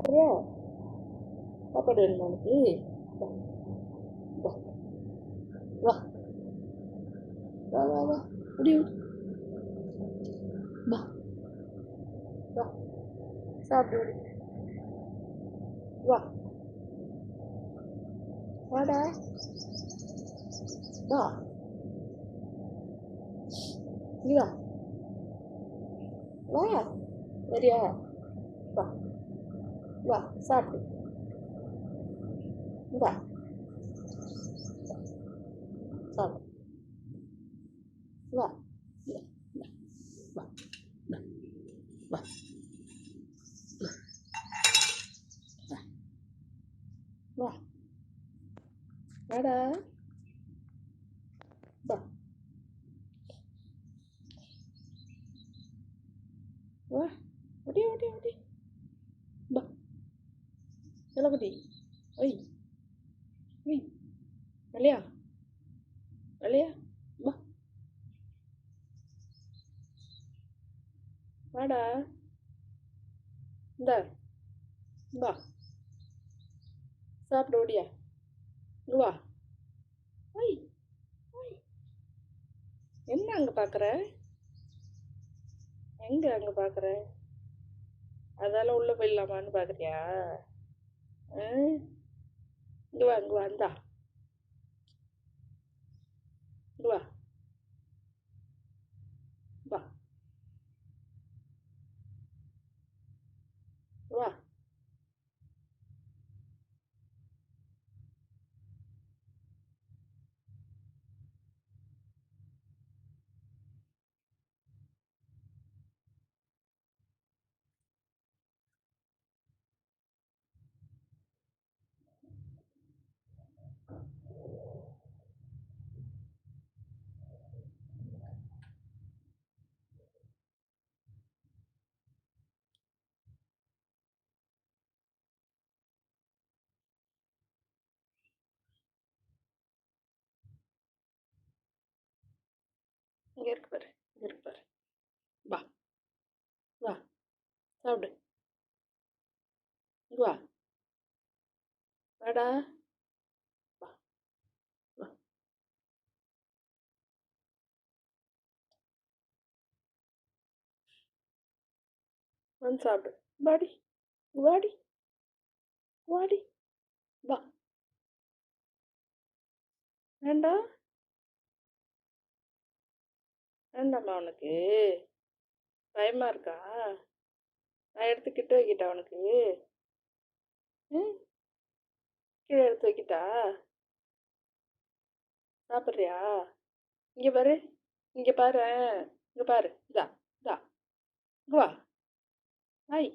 அப்படியா சாப்பாடு வேணுமா உனக்கு வா வா வா வா வா வா முடி வா வா சாப்பிடு முடி வா வாடா வா இங்க வா வா வரியா வா வா சாப்பிடு வா சாப்பிடு வா இந்தா, இந்தா. வா இந்தா. வா வா வா வாடா வா வா ஓடி ஓடி ஓடி வா செல்லக்குட்டி ஒய் ஒய் வெளியா வெளியா வா. வாடா. இந்த வா. சாப்பிட ஓடியா. இங்க வா. ஒய் ஒய் என்ன அங்கே பார்க்குற எங்கே அங்கே பார்க்குற அதால உள்ளே போயிடலாமான்னு பார்க்குறியா இங்கே வா இங்கே வா இந்தா இங்கே வா வா வா இங்கே இருக்கு பாரு இங்கே இருக்கு பாரு. வா வா சாப்பிடு. இங்கே வா. வாடா. வா வா. வந்து சாப்பிடு. வாடி வாடி வாடி. வா. வேண்டாம். வேண்டாம்மா அவனுக்கு பயமா இருக்கா? நான் எடுத்து கிட்ட வைக்கிட்டா உனக்கு? ம்? கீழே எடுத்து வைக்கிட்டா? சாப்பிட்றியா? இங்கே பாரு. இங்கே பாரு. இங்கே பாரு. இதா இதா. இங்கே வா. ஹாய்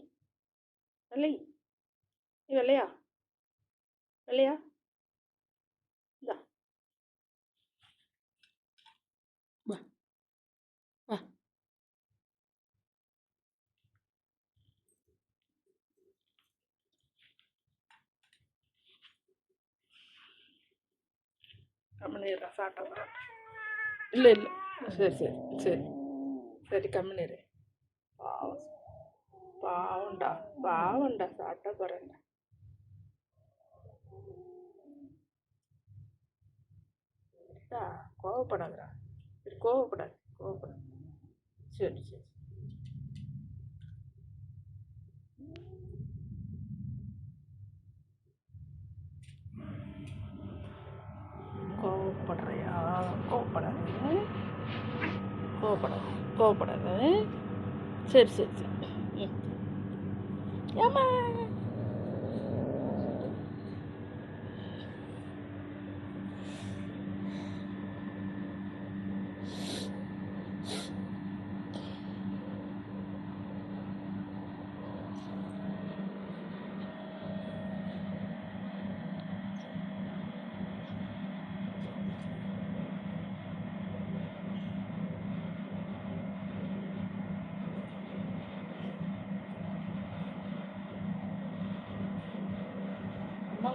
வெள்ளை. நீ வெள்ளையா? வெள்ளையா? கம்மனீரா சாப்பிட்டா போகிறேன் இல்லை இல்லை. சரி சரி சரி. சரி கம்மனீரு பாவம். பாவம்டா பாவம்டா சாப்பிட்டா போகிறேன்டா சரி கோவப்படாது கோவப்படாது. சரி சரி. கோவப்படாது கோவப்படாது. சரி சரி சரி. ம்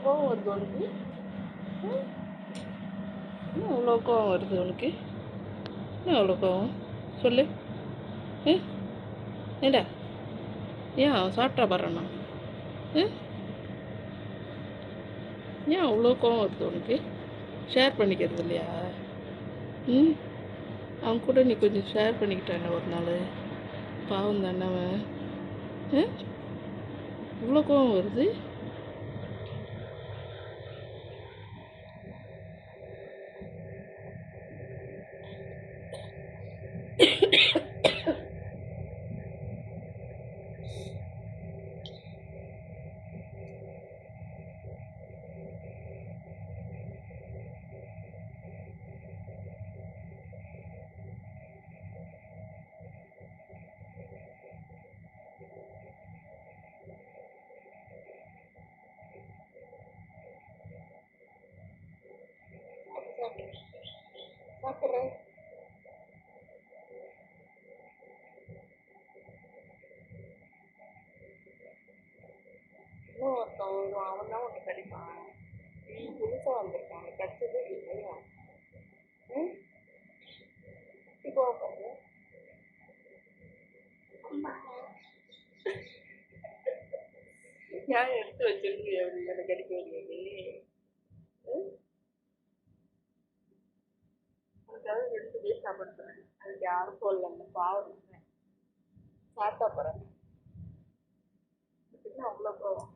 கோவம் வருது உனக்கு? ம்? அவ்வளோ கோவம் வருது உனக்கு? இன்னும் அவ்வளோ கோவம்? சொல்லு. ஏ? ஏண்டா? ஏன் அவன் சாப்பிட்டா பாருண்ணா ம்? ஏன் அவ்வளோ கோவம் வருது உனக்கு? ஷேர் பண்ணிக்கிறது இல்லையா? ம்? அவன் கூட நீ கொஞ்சம் ஷேர் பண்ணிக்கிட்டானே ஒரு நாள். பாவம் தானே அவன். ம்? இவ்வளோ கோவம் வருது? இன்னும் ஒருத்தன் வருவான் அவன் தான் உன்னை கடிப்பான் நீ புதுசாக வந்திருக்கான் கிடைச்சது இல்லையா ம்? இப்போ பாரு ஏன் எடுத்து வச்சிருக்கிய எனக்கு கிடைக்க வேண்டியது. ம்? அதுக்காக ரெண்டு பேர் சாப்பிடுறேன் அதுக்கு யாரும் சொல்லல பாவம். சாப்பிட்டா போகிறேன் அவ்வளோ போவோம்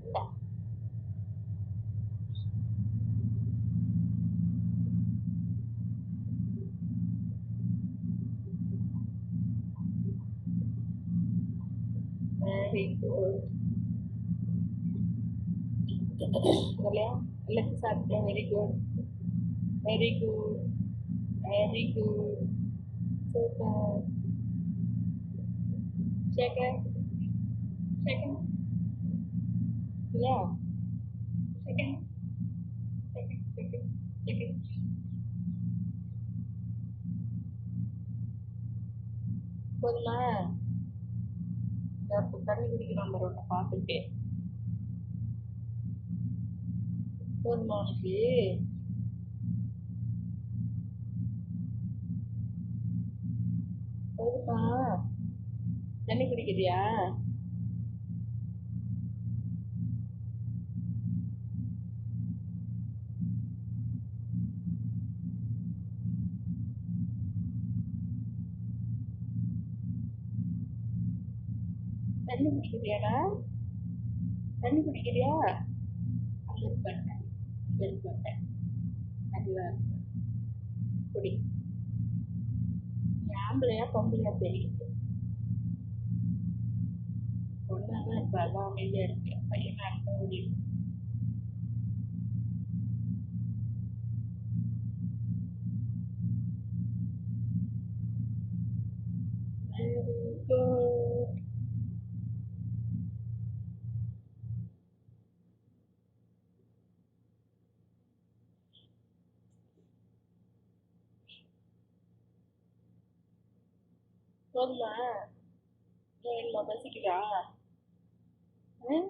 இல்லை வெரி குட் இல்லையா எல்லாத்தையும் சாப்பிட்டேன் very good very good very good super second second இல்லையா செகண்ட் செகண்ட் செகண்ட் செகண்ட் போதுமா தண்ணி குடிக்கிறோம் பார்த்துட்டு போதுமா உனக்கு போதுமா தண்ணி குடிக்கிறியா? தண்ணி குடிக்கிறியாடா? தண்ணி குடிக்கிறியா? அங்கே பண்ண அங்கே இருப்பேன் அதுதான் இருப்பேன் குடி. நீ ஆம்பளையா பொம்பளையா தெரியுது பொண்ணாதான் இப்போ அதான் அமைதியாக இருக்கு. பையனா இருக்க முடியும் வெரி குட் போதுமா? வேணுமா பசிக்குதா ம்?